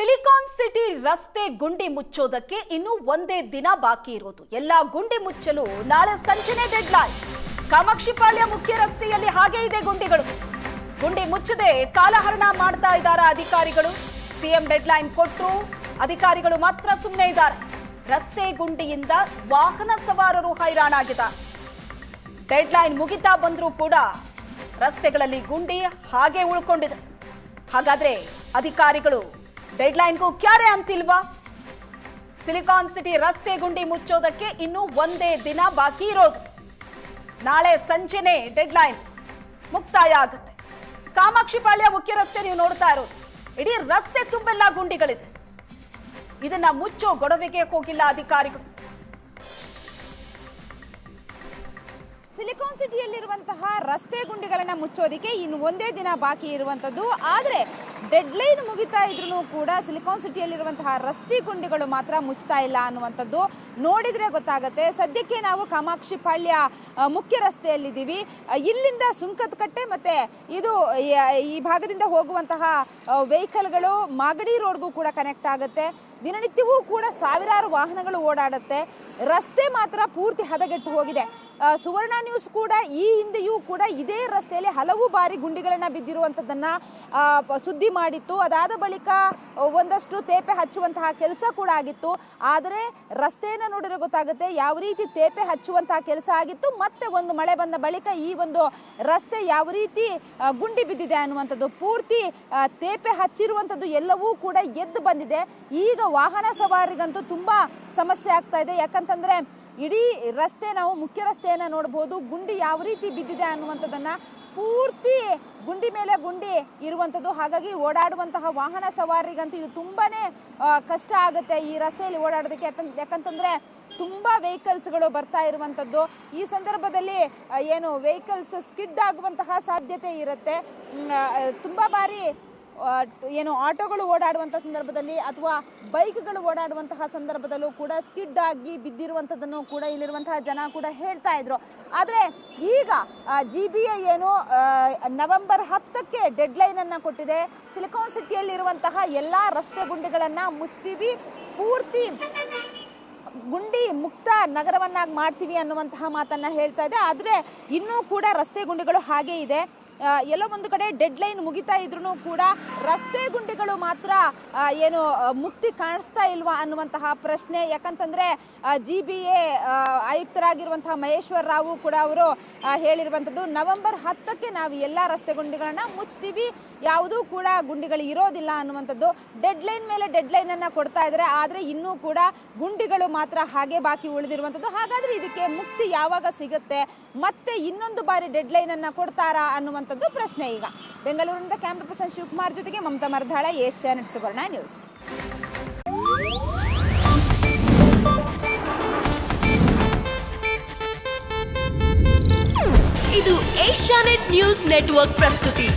Silicon city ರಸ್ತೆ ಗುಂಡಿ ಮುಚ್ಚೋದಕ್ಕೆ ಇನ್ನು ಒಂದೇ ದಿನ ಬಾಕಿ ಇರೋದು. ಎಲ್ಲಾ ಗುಂಡಿ ಮುಚ್ಚಲು ನಾಳೆ ಸಂಜೆನೆ ಡೆಡ್ಲೈನ್ ಕಾಮಾಕ್ಷಿಪಾಳ್ಯ ಮುಖ್ಯ ರಸ್ತೆಯಲ್ಲಿ ಹಾಗೆ ಇದೆ ಗುಂಡಿಗಳು. ಗುಂಡಿ ಮುಚ್ಚದೆ ಕಾಲಹರಣ ಮಾಡ್ತಾ ಇದ್ದಾರೆ ಅಧಿಕಾರಿಗಳು. ಸಿಎಂ ಡೆಡ್ಲೈನ್ ಕೊಟ್ಟರು ಅಧಿಕಾರಿಗಳು ಮಾತ್ರ ಸುಮ್ಮನೆ ಇದ್ದಾರೆ. ರಸ್ತೆ ಗುಂಡಿಯಿಂದ ವಾಹನ ಸವಾರರು ಹೈರಾಣಾಗಿದ್ದಾರೆ. ಡೆಡ್ಲೈನ್ ಮುಗಿತಾ ಬಂದರೂ ಕೂಡ ರಸ್ತೆಗಳಲ್ಲಿ ಗುಂಡಿ ಹಾಗೆ ಉಳ್ಕೊಂಡಿದೆ. ಹಾಗಾದ್ರೆ ಅಧಿಕಾರಿಗಳು ಡೆಡ್ಲೈನ್ಗೂ ಕ್ಯಾರೆ ಅಂತಿಲ್ವಾ? ಸಿಲಿಕಾನ್ ಸಿಟಿ ರಸ್ತೆ ಗುಂಡಿ ಮುಚ್ಚೋದಕ್ಕೆ ಇನ್ನು ಒಂದೇ ದಿನ ಬಾಕಿ ಇರೋದು. ನಾಳೆ ಸಂಜೆನೆ ಡೆಡ್ಲೈನ್ ಮುಕ್ತಾಯ ಆಗುತ್ತೆ. ಕಾಮಾಕ್ಷಿಪಾಳ್ಯ ಮುಖ್ಯ ರಸ್ತೆ ನೀವು ನೋಡ್ತಾ ಇರೋದು. ಇಡೀ ರಸ್ತೆ ತುಂಬೆಲ್ಲ ಗುಂಡಿಗಳಿದೆ. ಇದನ್ನ ಮುಚ್ಚೋ ಗೊಡವೆಗೆ ಹೋಗಿಲ್ಲ ಅಧಿಕಾರಿಗಳು. ಸಿಲಿಕಾನ್ ಸಿಟಿಯಲ್ಲಿರುವಂತಹ ರಸ್ತೆ ಗುಂಡಿಗಳನ್ನು ಮುಚ್ಚೋದಿಕ್ಕೆ ಇನ್ನು ಒಂದೇ ದಿನ ಬಾಕಿ ಇರುವಂತದ್ದು ಆದ್ರೆ ಡೆಡ್ಲೈನ್ ಮುಗಿತಾ ಇದ್ರೂ ಕೂಡ ಸಿಲಿಕಾನ್ ಸಿಟಿಯಲ್ಲಿರುವಂತಹ ರಸ್ತೆ ಗುಂಡಿಗಳು ಮಾತ್ರ ಮುಚ್ತಾ ಇಲ್ಲ ಅನ್ನುವಂಥದ್ದು ನೋಡಿದರೆ ಗೊತ್ತಾಗುತ್ತೆ. ಸದ್ಯಕ್ಕೆ ನಾವು ಕಾಮಾಕ್ಷಿ ಪಾಳ್ಯ ಮುಖ್ಯ ರಸ್ತೆಯಲ್ಲಿದ್ದೀವಿ. ಇಲ್ಲಿಂದ ಇಲ್ಲಿಂದ ಸುಂಕದಕಟ್ಟೆ ಮತ್ತು ಇದು, ಈ- ಭಾಗದಿಂದ ಹೋಗುವಂತಹ ವೆಹಿಕಲ್ಗಳು ಮಾಗಡಿ ರೋಡ್ಗೂ ಕೂಡ ಕನೆಕ್ಟ್ ಆಗುತ್ತೆ. ದಿನನಿತ್ಯವೂ ಕೂಡ ಸಾವಿರಾರು ವಾಹನಗಳು ಓಡಾಡುತ್ತೆ. ರಸ್ತೆ ಮಾತ್ರ ಪೂರ್ತಿ ಹದಗೆಟ್ಟು ಹೋಗಿದೆ. ಸುವರ್ಣ ನ್ಯೂಸ್ ಕೂಡ ಈ ಹಿಂದೆಯೂ ಕೂಡ ಇದೇ ರಸ್ತೆಯಲ್ಲಿ ಹಲವು ಬಾರಿ ಗುಂಡಿಗಳನ್ನು ಬಿದ್ದಿರುವಂಥದ್ದನ್ನ ಸುದ್ದಿ ಮಾಡಿತ್ತು. ಅದಾದ ಬಳಿಕ ಒಂದಷ್ಟು ತೇಪೆ ಹಚ್ಚುವಂತಹ ಕೆಲಸ ಕೂಡ ಆಗಿತ್ತು. ಆದರೆ ರಸ್ತೆಯನ್ನು ನೋಡಿದ್ರೆ ಗೊತ್ತಾಗುತ್ತೆ, ಯಾವ ರೀತಿ ತೇಪೆ ಹಚ್ಚುವಂತಹ ಕೆಲಸ ಆಗಿತ್ತು, ಮತ್ತೆ ಒಂದು ಮಳೆ ಬಂದ ಬಳಿಕ ಈ ಒಂದು ರಸ್ತೆ ಯಾವ ರೀತಿ ಗುಂಡಿ ಬಿದ್ದಿದೆ ಅನ್ನುವಂಥದ್ದು, ಪೂರ್ತಿ ತೇಪೆ ಹಚ್ಚಿರುವಂಥದ್ದು ಎಲ್ಲವೂ ಕೂಡ ಎದ್ದು ಬಂದಿದೆ. ಈಗ ವಾಹನ ಸವಾರಿಗಂತೂ ತುಂಬಾ ಸಮಸ್ಯೆ ಆಗ್ತಾ ಇದೆ. ಯಾಕಂತಂದ್ರೆ ಇಡೀ ರಸ್ತೆ ನಾವು ಮುಖ್ಯ ರಸ್ತೆಯನ್ನು ನೋಡಬಹುದು ಗುಂಡಿ ಯಾವ ರೀತಿ ಬಿದ್ದಿದೆ ಅನ್ನುವಂಥದ್ದನ್ನ ಪೂರ್ತಿ ಗುಂಡಿ ಮೇಲೆ ಗುಂಡಿ ಇರುವಂಥದ್ದು. ಹಾಗಾಗಿ ಓಡಾಡುವಂತಹ ವಾಹನ ಸವಾರಿಗಂತೂ ಇದು ತುಂಬಾ ಕಷ್ಟ ಆಗುತ್ತೆ ಈ ರಸ್ತೆಯಲ್ಲಿ ಓಡಾಡೋದಕ್ಕೆ. ಯಾಕಂತ- ಯಾಕಂತಂದ್ರೆ ತುಂಬಾ ವೆಹಿಕಲ್ಸ್ಗಳು ಬರ್ತಾ ಇರುವಂಥದ್ದು. ಈ ಸಂದರ್ಭದಲ್ಲಿ ಏನು ವೆಹಿಕಲ್ಸ್ ಸ್ಕಿಡ್ ಆಗುವಂತಹ ಸಾಧ್ಯತೆ ಇರುತ್ತೆ. ತುಂಬ ಬಾರಿ ಏನು ಆಟೋಗಳು ಓಡಾಡುವಂಥ ಸಂದರ್ಭದಲ್ಲಿ ಅಥವಾ ಬೈಕ್ಗಳು ಓಡಾಡುವಂತಹ ಸಂದರ್ಭದಲ್ಲೂ ಕೂಡ ಸ್ಕಿಡ್ ಆಗಿ ಬಿದ್ದಿರುವಂಥದ್ದನ್ನು ಕೂಡ ಇಲ್ಲಿರುವಂತಹ ಜನ ಕೂಡ ಹೇಳ್ತಾ ಇದ್ರು. ಆದರೆ ಈಗ ಜಿ ಬಿ ಐ ಏನು ನವೆಂಬರ್ ಹತ್ತಕ್ಕೆ ಡೆಡ್ಲೈನ್ ಅನ್ನ ಕೊಟ್ಟಿದೆ. ಸಿಲಿಕಾನ್ ಸಿಟಿಯಲ್ಲಿರುವಂತಹ ಎಲ್ಲ ರಸ್ತೆ ಗುಂಡಿಗಳನ್ನ ಮುಚ್ತೀವಿ. ಪೂರ್ತಿ ಗುಂಡಿ ಮುಕ್ತ ನಗರವನ್ನಾಗಿ ಮಾಡ್ತೀವಿ ಅನ್ನುವಂತಹ ಮಾತನ್ನ ಹೇಳ್ತಾ ಇದೆ. ಆದರೆ ಇನ್ನೂ ಕೂಡ ರಸ್ತೆ ಗುಂಡಿಗಳು ಹಾಗೇ ಇದೆ. ಎಲ್ಲೋ ಒಂದು ಕಡೆ ಡೆಡ್ ಲೈನ್ ಮುಗಿತಾ ಇದ್ರೂ ಕೂಡ ರಸ್ತೆ ಗುಂಡಿಗಳು ಮಾತ್ರ ಏನು ಮುಕ್ತಿ ಕಾಣಿಸ್ತಾ ಇಲ್ವಾ ಅನ್ನುವಂತಹ ಪ್ರಶ್ನೆ. ಯಾಕಂತಂದ್ರೆ ಜಿ ಬಿ ಎ ಆಯುಕ್ತರಾಗಿರುವಂತಹ ಮಹೇಶ್ವರ ರಾವು ಕೂಡ ಅವರು ಹೇಳಿರುವಂತದ್ದು ನವೆಂಬರ್ ಹತ್ತಕ್ಕೆ ನಾವು ಎಲ್ಲ ರಸ್ತೆ ಗುಂಡಿಗಳನ್ನ ಮುಚ್ತೀವಿ. ಯಾವುದೂ ಕೂಡ ಗುಂಡಿಗಳು ಇರೋದಿಲ್ಲ ಅನ್ನುವಂಥದ್ದು. ಡೆಡ್ಲೈನ್ ಮೇಲೆ ಡೆಡ್ಲೈನ್ ಅನ್ನ ಕೊಡ್ತಾ ಇದ್ರೆ ಆದರೆ ಇನ್ನೂ ಕೂಡ ಗುಂಡಿಗಳು ಮಾತ್ರ ಹಾಗೆ ಬಾಕಿ ಉಳಿದಿರುವಂಥದ್ದು. ಹಾಗಾದ್ರೆ ಇದಕ್ಕೆ ಮುಕ್ತಿ ಯಾವಾಗ ಸಿಗುತ್ತೆ? ಮತ್ತೆ ಇನ್ನೊಂದು ಬಾರಿ ಡೆಡ್ಲೈನ್ ಅನ್ನ ಕೊಡ್ತಾರಾ ಅನ್ನುವಂಥದ್ದು ಪ್ರಶ್ನೆ ಈಗ. ಬೆಂಗಳೂರಿನಿಂದ ಕ್ಯಾಮ್ರಾ ಪರ್ಸನ್ ಶಿವಕುಮಾರ್ ಜೊತೆಗೆ ಮಮತಾ ಮರ್ಧಾಳ ಏಷ್ಯಾನೆಟ್ ಸುವರ್ಣ ನ್ಯೂಸ್. ಇದು ಏಷ್ಯಾನೆಟ್ ನ್ಯೂಸ್ ನೆಟ್ವರ್ಕ್ ಪ್ರಸ್ತುತಿ.